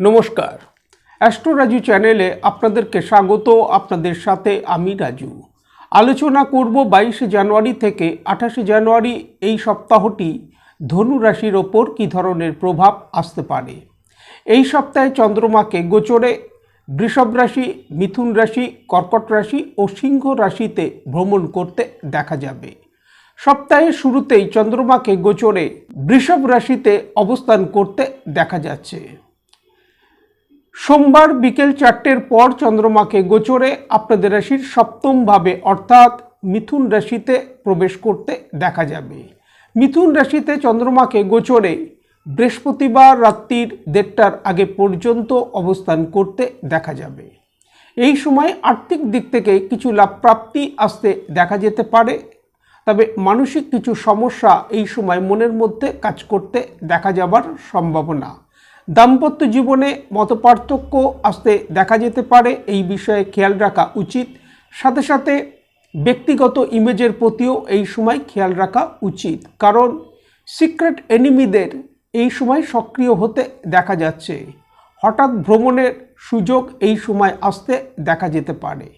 নমস্কার। অ্যাস্ট্রো রাজু চ্যানেলে আপনাদেরকে স্বাগত, আপনাদের সাথে আমি রাজু। আলোচনা করব বাইশে জানুয়ারি থেকে আঠাশে জানুয়ারি এই সপ্তাহটি ধনু রাশির ওপর কী ধরনের প্রভাব আসতে পারে। এই সপ্তাহে চন্দ্রমাকে গোচরে বৃষভ রাশি, মিথুন রাশি, কর্কট রাশি ও সিংহ রাশিতে ভ্রমণ করতে দেখা যাবে। সপ্তাহের শুরুতেই চন্দ্রমাকে গোচরে বৃষভ রাশিতে অবস্থান করতে দেখা যাচ্ছে। সোমবার বিকেল চারটের পর চন্দ্রমাকে গোচরে আপনাদের রাশির সপ্তম ভাবে, অর্থাৎ মিথুন রাশিতে প্রবেশ করতে দেখা যাবে। মিথুন রাশিতে চন্দ্রমাকে গোচরে বৃহস্পতিবার রাত্রির দেড়টার আগে পর্যন্ত অবস্থান করতে দেখা যাবে। এই সময় আর্থিক দিক থেকে কিছু লাভ প্রাপ্তি আসতে দেখা যেতে পারে, তবে মানসিক কিছু সমস্যা এই সময় মনের মধ্যে কাজ করতে দেখা যাবার সম্ভাবনা। দাম্পত্য জীবনে মতপার্থক্য আসতে দেখা যেতে পারে, এই বিষয়ে খেয়াল রাখা উচিত। সাথে সাথে ব্যক্তিগত ইমেজের প্রতিও এই সময় খেয়াল রাখা উচিত, কারণ সিক্রেট এনিমিদের এই সময় সক্রিয় হতে দেখা যাচ্ছে। হঠাৎ ভ্রমণের সুযোগ এই সময় আসতে দেখা যেতে পারে।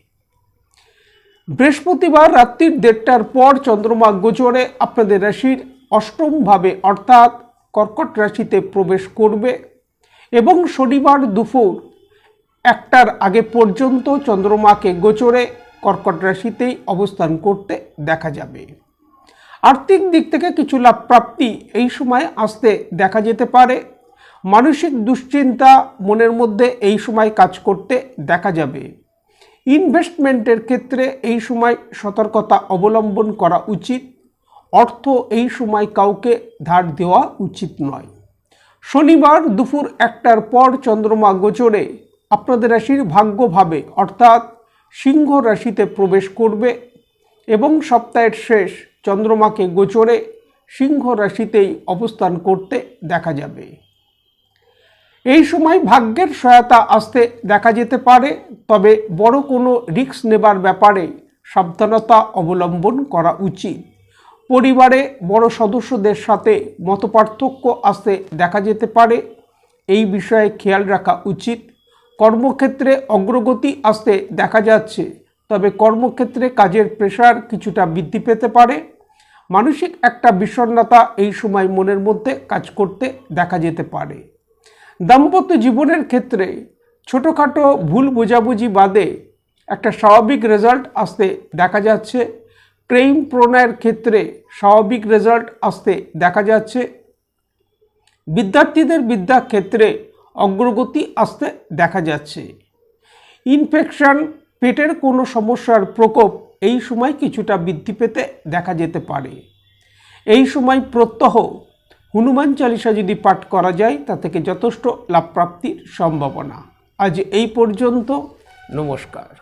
বৃহস্পতিবার রাত্রির দেড়টার পর চন্দ্রমা গোচরে আপনাদের রাশির অষ্টমভাবে অর্থাৎ কর্কট রাশিতে প্রবেশ করবে। এবং শনিবার দুপুর একটার আগে পর্যন্ত চন্দ্রমাকে গোচরে কর্কট রাশিতেই অবস্থান করতে দেখা যাবে। আর্থিক দিক থেকে কিছু লাভ প্রাপ্তি এই সময় আসতে দেখা যেতে পারে। মানসিক দুশ্চিন্তা মনের মধ্যে এই সময় কাজ করতে দেখা যাবে। ইনভেস্টমেন্টের ক্ষেত্রে এই সময় সতর্কতা অবলম্বন করা উচিত। অর্থ এই সময় কাউকে ধার দেওয়া উচিত নয়। শনিবার দুপুর একটার পর চন্দ্রমা গোচরে। আপনাদের রাশির ভাগ্যভাবে অর্থাৎ সিংহ রাশিতে প্রবেশ করবে এবং সপ্তাহের শেষ চন্দ্রমাকে গোচরে সিংহ রাশিতেই অবস্থান করতে দেখা যাবে। এই সময় ভাগ্যের সহায়তা আসতে দেখা যেতে পারে, তবে বড় কোনো রিস্ক নেবার ব্যাপারে সাবধানতা অবলম্বন করা উচিত। পরিবারে বড় সদস্যদের সাথে মতপার্থক্য আসতে দেখা যেতে পারে। এই বিষয়ে খেয়াল রাখা উচিত। কর্মক্ষেত্রে অগ্রগতি আসতে দেখা যাচ্ছে, তবে কর্মক্ষেত্রে কাজের প্রেশার কিছুটা বৃদ্ধি পেতে পারে। মানসিক একটা বিষণ্ণতা এই সময় মনের মধ্যে কাজ করতে দেখা যেতে পারে। দাম্পত্য জীবনের ক্ষেত্রে ছোটোখাটো ভুল বোঝাবুঝি বাদে একটা স্বাভাবিক রেজাল্ট আসতে দেখা যাচ্ছে। প্রেম প্রণয়ের ক্ষেত্রে স্বাভাবিক রেজাল্ট আসতে দেখা যাচ্ছে। বিদ্যার্থীদের বিদ্যা ক্ষেত্রে অগ্রগতি আসতে দেখা যাচ্ছে। ইনফেকশন, পেটের কোনো সমস্যার প্রকোপ এই সময় কিছুটা বৃদ্ধি পেতে দেখা যেতে পারে। এই সময় প্রত্যহ হনুমান চালিসা যদি পাঠ করা যায়, তা থেকে যথেষ্ট লাভপ্রাপ্তির সম্ভাবনা। আজ এই পর্যন্ত, নমস্কার।